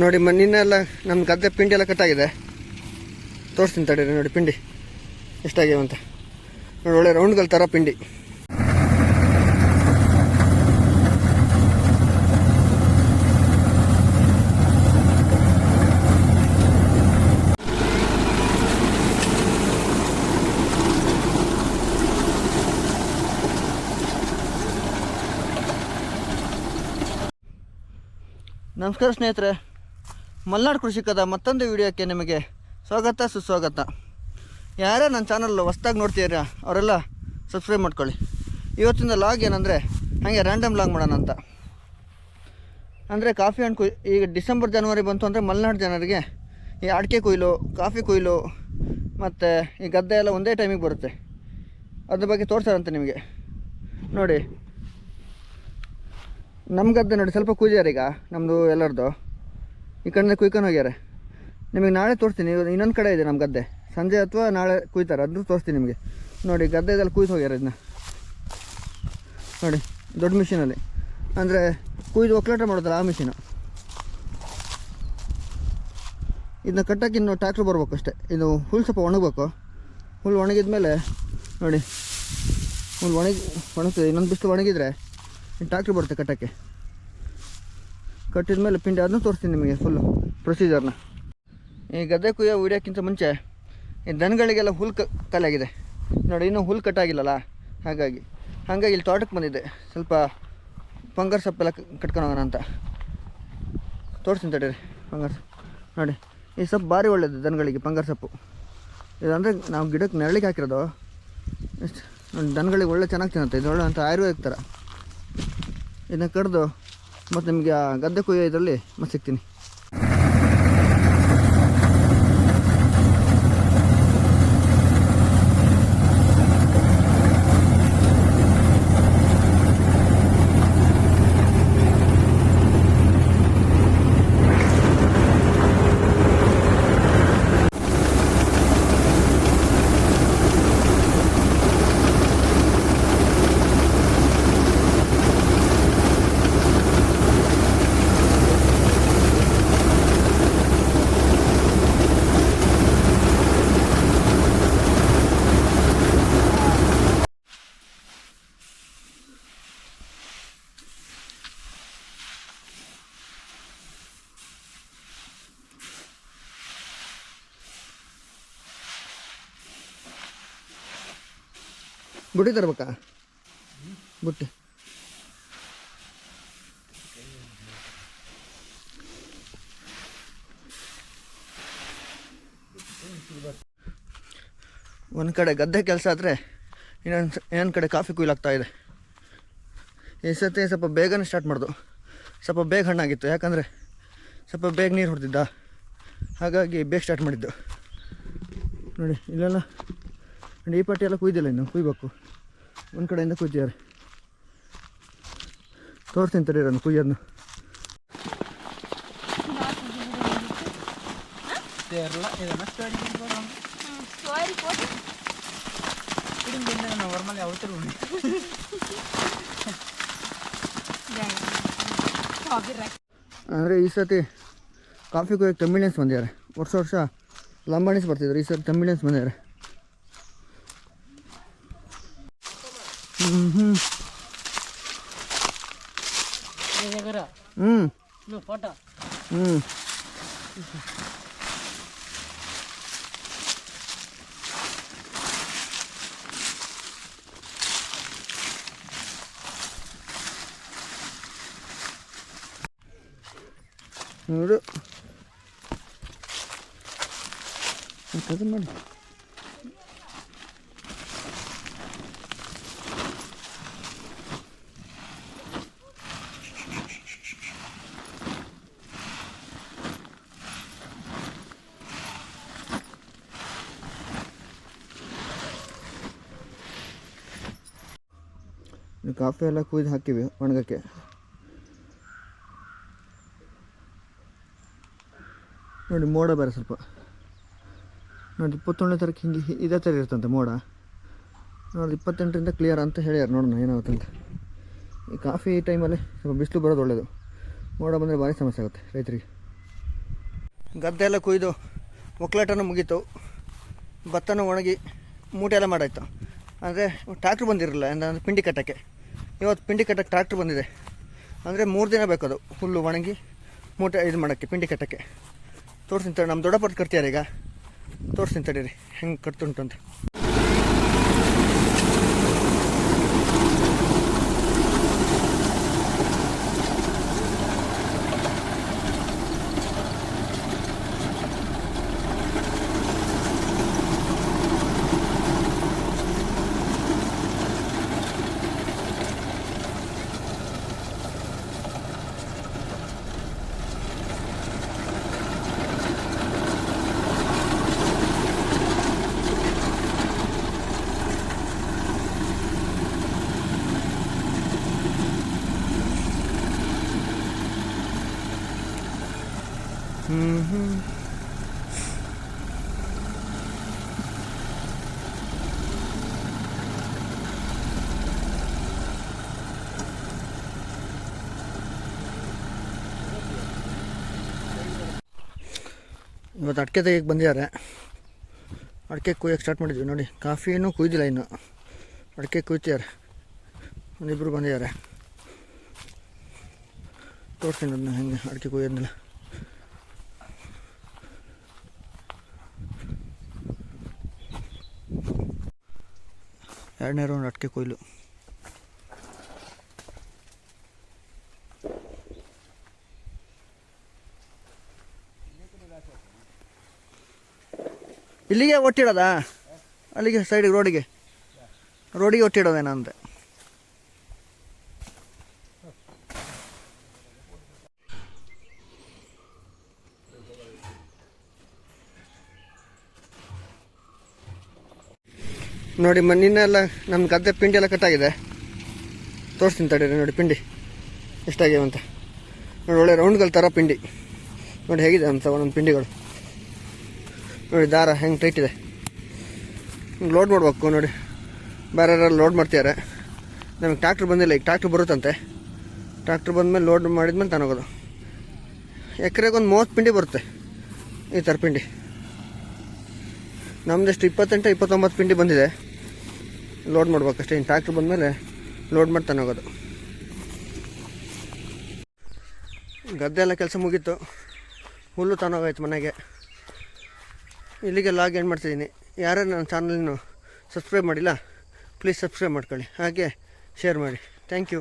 ನೋಡಿ ಮಣ್ಣಿನೆಲ್ಲ ನಮ್ಮ ಗದ್ದೆ ಪಿಂಡಿ ಎಲ್ಲ ಕಟ್ಟಾಗಿದೆ. ತೋರಿಸ್ತೀನಿ ತಡೀರಿ ನೋಡಿ ಪಿಂಡಿ. ಅಂತ ನೋಡಿ ಒಳ್ಳೆ ರೌಂಡ್ಗಳ ಥರ ಪಿಂಡಿ. ನಮಸ್ಕಾರ ಸ್ನೇಹಿತರೆ, ಮಲ್ನಾಡು ಕೃಷಿಕದ ಮತ್ತೊಂದು ವಿಡಿಯೋಕ್ಕೆ ನಿಮಗೆ ಸ್ವಾಗತ, ಸುಸ್ವಾಗತ. ಯಾರೇ ನನ್ನ ಚಾನಲ್ ಹೊಸ್ದಾಗಿ ನೋಡ್ತೀರಾ ಅವರೆಲ್ಲ ಸಬ್ಸ್ಕ್ರೈಬ್ ಮಾಡ್ಕೊಳ್ಳಿ. ಇವತ್ತಿನ ಲಾಗ್ ಏನಂದರೆ, ಹಾಗೆ ರ್ಯಾಂಡಮ್ ಲಾಗ್ ಮಾಡೋಣ ಅಂತ. ಅಂದರೆ ಕಾಫಿ ಹಣ್ಣು ಕುಯ್, ಈಗ ಡಿಸೆಂಬರ್, ಜನವರಿ ಬಂತು ಅಂದರೆ ಮಲೆನಾಡು ಜನರಿಗೆ ಈ ಅಡಿಕೆ ಕೊಯ್ಲು, ಕಾಫಿ ಕೊಯ್ಲು, ಮತ್ತು ಈ ಗದ್ದೆ ಎಲ್ಲ ಒಂದೇ ಟೈಮಿಗೆ ಬರುತ್ತೆ. ಅದ್ರ ಬಗ್ಗೆ ತೋರಿಸ್ತಾರಂತೆ ನಿಮಗೆ. ನೋಡಿ ನಮ್ಮ ಗದ್ದೆ ನೋಡಿ ಸ್ವಲ್ಪ ಕೂಜ್ಯಾರ ಈಗ ನಮ್ಮದು ಎಲ್ಲರದು. ಈ ಕಡೆಯಿಂದ ಕುಯ್ಕೊಂಡು ಹೋಗ್ಯಾರೆ. ನಿಮಗೆ ನಾಳೆ ತೋರಿಸ್ತೀನಿ ಇನ್ನೊಂದು ಕಡೆ ಇದೆ ನಮ್ಮ ಗದ್ದೆ. ಸಂಜೆ ಅಥವಾ ನಾಳೆ ಕುಯ್ತಾರೆ ಅದನ್ನು ತೋರಿಸ್ತೀನಿ ನಿಮಗೆ. ನೋಡಿ ಗದ್ದೆದಲ್ಲಿ ಕುಯ್ದು ಹೋಗ್ಯಾರೆ ಇದನ್ನ ನೋಡಿ, ದೊಡ್ಡ ಮಿಷಿನಲ್ಲಿ. ಅಂದರೆ ಕುಯ್ದು ಒಕ್ಕಲಾಟ ಮಾಡೋದಲ್ಲ ಆ ಮಿಷಿನು. ಇದನ್ನ ಕಟ್ಟಕ್ಕೆ ಇನ್ನು ಟ್ಯಾಕ್ಟ್ರ್ ಬರ್ಬೇಕು ಅಷ್ಟೇ. ಇದು ಹುಲ್ಲು ಸ್ವಲ್ಪ ಒಣಗಬೇಕು. ಹುಲ್ಲು ಒಣಗಿದ ಮೇಲೆ ನೋಡಿ ಹುಲ್ಲು ಒಣಗಿ ಒಣಗ್ತದೆ, ಇನ್ನೊಂದು ಬಿಸಿಲು ಒಣಗಿದ್ರೆ ಟ್ಯಾಕ್ಟ್ರ್ ಬರುತ್ತೆ ಕಟ್ಟೋಕ್ಕೆ. ಕಟ್ಟಿದ ಮೇಲೆ ಪಿಂಡಿ ಅದನ್ನು ತೋರಿಸ್ತೀನಿ ನಿಮಗೆ ಫುಲ್ಲು ಪ್ರೊಸೀಜರ್ನ ಈ ಗದ್ದೆ ಕುಯ್ಯೋ ಉರಿಯೋಕ್ಕಿಂತ ಮುಂಚೆ ಈ ದನಗಳಿಗೆಲ್ಲ ಹುಲ್ ಕ ಕಲಾಗಿದೆ ನೋಡಿ, ಇನ್ನೂ ಹುಲ್ಲು ಕಟ್ಟಾಗಿಲ್ಲಲ್ಲ? ಹಾಗಾಗಿ ಹಾಗಾಗಿ ಇಲ್ಲಿ ತೋಟಕ್ಕೆ ಬಂದಿದ್ದೆ. ಸ್ವಲ್ಪ ಪಂಗರ್ ಸೊಪ್ಪೆಲ್ಲ ಕಟ್ಕೊಂಡು ಅಂತ. ತೋರಿಸ್ತೀನಿ ತಡೀರಿ ಪಂಗರ್ ನೋಡಿ, ಈ ಸೊಪ್ಪು ಭಾರಿ ಒಳ್ಳೆಯದು ದನಗಳಿಗೆ ಪಂಗರ್ ಸೊಪ್ಪು. ಇದಂದರೆ ನಾವು ಗಿಡಕ್ಕೆ ನೆರಳಿಗೆ ಹಾಕಿರೋದು. ಎಷ್ಟು ದನಗಳಿಗೆ ಒಳ್ಳೆ ಚೆನ್ನಾಗಿ ತಿನ್ನುತ್ತೆ. ಇದು ಒಳ್ಳೆ ಅಂತ ಆಯುರ್ವೇದಿಕ್ ಥರ. ಇದನ್ನ ಕಡಿದು ಮತ್ತು ನಿಮಗೆ ಗದ್ದೆ ಕೊಯ್ಯೋ ಇದರಲ್ಲಿ ಮತ್ತೆ ಸಿಗ್ತೀನಿ. ಬುಟ್ಟಿ ತರ್ಬೇಕಾ? ಬುಟ್ಟಿ ಒಂದು ಕಡೆ ಗದ್ದೆ ಕೆಲಸ ಆದರೆ ಇನ್ನೊಂದು ಇನ್ನೊಂದು ಕಡೆ ಕಾಫಿ ಕುಯ್ಲಾಗ್ತಾ ಇದೆ. ಈ ಸತಿ ಸ್ವಲ್ಪ ಬೇಗನೆ ಸ್ಟಾರ್ಟ್ ಮಾಡ್ದು. ಸ್ವಲ್ಪ ಬೇಗ ಹಣ್ಣಾಗಿತ್ತು, ಯಾಕಂದರೆ ಸ್ವಲ್ಪ ಬೇಗ ನೀರು ಹೊಡೆದಿದ್ದ? ಹಾಗಾಗಿ ಬೇಗ ಸ್ಟಾರ್ಟ್ ಮಾಡಿದ್ದು. ನೋಡಿ, ಇಲ್ಲೆಲ್ಲ ನೋಡಿ ಈ ಪಟ್ಟಿ ಎಲ್ಲ ಕುಯ್ದಿಲ್ಲ ಇನ್ನು, ಕುಯ್ಬೇಕು. ಒಂದು ಕಡೆಯಿಂದ ಕುಯ್ತಿದ್ದಾರೆ. ತೋರಿಸ್ತೀನಿ ತಡೀರಿ ಅದನ್ನು ಕುಯ್ಯೋದನ್ನು ಅಂದರೆ ಈ ಸತಿ ಕಾಫಿ ಕುಯ್ಯೋಕ್ಕೆ ತಮಿಳಿಯನ್ಸ್ ಬಂದಿದ್ದಾರೆ. ವರ್ಷ ವರ್ಷ ಲಂಬಾಣಿಸ್ ಬರ್ತಿದ್ರು. ಈ ಸತಿ ತಮಿಳಿಯನ್ಸ್ ಬಂದಿದ್ದಾರೆ. ಹ್ಞೂ ಹ್ಞೂ ಹ್ಞೂ ಫೋಟೋ ಹ್ಞೂ ನೋಡು ಅದು ಮಾಡಿ ಕಾಫಿ ಎಲ್ಲ ಕುಯ್ದು ಹಾಕಿವಿ ಒಣಗಕ್ಕೆ. ನೋಡಿ ಮೋಡ ಬೇರೆ ಸ್ವಲ್ಪ. ನೋಡಿ ಇಪ್ಪತ್ತೊಂದನೇ ತಾರೀಕು ಹಿಂಗೆ ಇದೇ ಥರ ಇರ್ತಂತೆ ಮೋಡ. ನೋಡಿ ಇಪ್ಪತ್ತೆಂಟರಿಂದ ಕ್ಲಿಯರ್ ಅಂತ ಹೇಳ್ಯಾರ ನೋಡೋಣ ಏನಾಗುತ್ತಂತ ಈ ಕಾಫಿ ಟೈಮಲ್ಲಿ ಸ್ವಲ್ಪ ಬಿಸಿಲು ಬರೋದು ಒಳ್ಳೆಯದು ಮೋಡ ಬಂದರೆ ಭಾರಿ ಸಮಸ್ಯೆ ಆಗುತ್ತೆ ರೈತರಿಗೆ. ಗದ್ದೆ ಎಲ್ಲ ಕೊಯ್ದು ಒಕ್ಕಲಾಟನೂ ಮುಗೀತು. ಭತ್ತನೂ ಒಣಗಿ ಮೂಟೆ ಎಲ್ಲ ಮಾಡಾಯ್ತು. ಅಂದರೆ ಟ್ರ್ಯಾಕ್ಟ್ರ್ ಬಂದಿರಲಿಲ್ಲ ಅಂದರೆ ಪಿಂಡಿ ಕಟ್ಟೋಕ್ಕೆ. ಇವತ್ತು ಪಿಂಡಿ ಕಟ್ಟಕ್ಕೆ ಟ್ರ್ಯಾಕ್ಟ್ರ್ ಬಂದಿದೆ. ಅಂದರೆ ಮೂರು ದಿನ ಬೇಕದು ಹುಲ್ಲು ಒಣಗಿ, ಮೂಟೆ ಇದು ಮಾಡೋಕ್ಕೆ, ಪಿಂಡಿ ಕಟ್ಟೋಕ್ಕೆ. ತೋರಿಸ್ತೀನಿ ತಡಿ ನಮ್ಮ ದೊಡ್ಡಪ್ಪ ಕಟ್ತೀಯಾರೀಗ ತೋರಿಸ್ತೀನಿ ತಡೀರಿ, ಹೆಂಗೆ ಕಟ್ತುಂಟು ಅಂತ. ಇವತ್ತು ಅಡಿಕೆ ತೆಗಿಯಕ್ಕೆ ಬಂದಿದ್ದಾರೆ. ಅಡಿಕೆ ಕುಯ್ಯಕ್ಕೆ ಸ್ಟಾರ್ಟ್ ಮಾಡಿದ್ವಿ. ನೋಡಿ, ಕಾಫಿನೂ ಕುಯ್ದಿಲ್ಲ ಇನ್ನು. ಅಡಿಕೆ ಕುಯ್ತಿದ್ದಾರೆ. ಒಂದಿಬ್ಬರು ಬಂದಿದ್ದಾರೆ. ತೋರಿಸ್ತೀನಿ ಅದನ್ನ ಹೆಂಗೆ ಅಡಿಕೆ ಕುಯ್ಯೋದನ್ನೆಲ್ಲ ಎರಡನೇ ರೌಂಡ್ ಅಟ್ಕೆ ಕೊಯ್ಲು. ಇಲ್ಲಿಗೆ ಒಟ್ಟಿಡೋದಾ? ಅಲ್ಲಿಗೆ ಸೈಡಿಗೆ ರೋಡಿಗೆ ರೋಡಿಗೆ ಒಟ್ಟಿಡೋದೇನ ನೋಡಿ ಮಣ್ಣಿನೆಲ್ಲ ನಮ್ಮ ಗದ್ದೆ ಪಿಂಡಿ ಎಲ್ಲ ಕಟ್ಟಾಗಿದೆ. ತೋರಿಸ್ತೀನಿ ತಡೀರಿ ನೋಡಿ ಪಿಂಡಿ. ಎಷ್ಟಾಗಿವೆ ಅಂತ. ನೋಡಿ, ಒಳ್ಳೆ ರೌಂಡ್ಗಳು ಥರ ಪಿಂಡಿ. ನೋಡಿ, ಹೇಗಿದೆ ಅಂತ ಒಂದೊಂದು ಪಿಂಡಿಗಳು. ನೋಡಿ, ದಾರ ಹೆಂಗೆ ಟೈಟ್ ಇದೆ. ಲೋಡ್ ಮಾಡ್ಬೇಕು ನೋಡಿ. ಬೇರೆ ಲೋಡ್ ಮಾಡ್ತಿದ್ದಾರೆ ನಮಗೆ ಟ್ರ್ಯಾಕ್ಟ್ರ್ ಬಂದಿಲ್ಲ, ಈಗ ಟ್ರ್ಯಾಕ್ಟ್ರ್ ಬರುತ್ತಂತೆ. ಟ್ರ್ಯಾಕ್ಟ್ರ್ ಬಂದಮೇಲೆ ಲೋಡ್ ಮಾಡಿದ್ಮೇಲೆ ತನಗೋದು. ಎಕರೆಗೆ ಒಂದು ಮೂವತ್ತು ಪಿಂಡಿ ಬರುತ್ತೆ. ಈ ಥರ ಪಿಂಡಿ. ನಮ್ಮದೆಷ್ಟು ಇಪ್ಪತ್ತೆಂಟು, ಇಪ್ಪತ್ತೊಂಬತ್ತು ಪಿಂಡಿ ಬಂದಿದೆ. ಲೋಡ್ ಮಾಡ್ಬೇಕಷ್ಟೇ. ಇನ್ನು ಟ್ರ್ಯಾಕ್ಟ್ರ್ ಬಂದಮೇಲೆ ಲೋಡ್ ಮಾಡ್ತಾನೆ ಹೋಗೋದು. ಗದ್ದೆ ಎಲ್ಲ ಕೆಲಸ ಮುಗೀತು. ಹುಲ್ಲು ತನೋಗಾಯ್ತು ಮನೆಗೆ. ಇಲ್ಲಿಗೆ ಲಾಗ್ ಏನು ಮಾಡ್ತಿದ್ದೀನಿ. ಯಾರು ನನ್ನ ಚಾನಲ್ನು ಸಬ್ಸ್ಕ್ರೈಬ್ ಮಾಡಿಲ್ಲ ಪ್ಲೀಸ್ ಸಬ್ಸ್ಕ್ರೈಬ್ ಮಾಡ್ಕೊಳ್ಳಿ. ಹಾಗೆ ಶೇರ್ ಮಾಡಿ. Thank you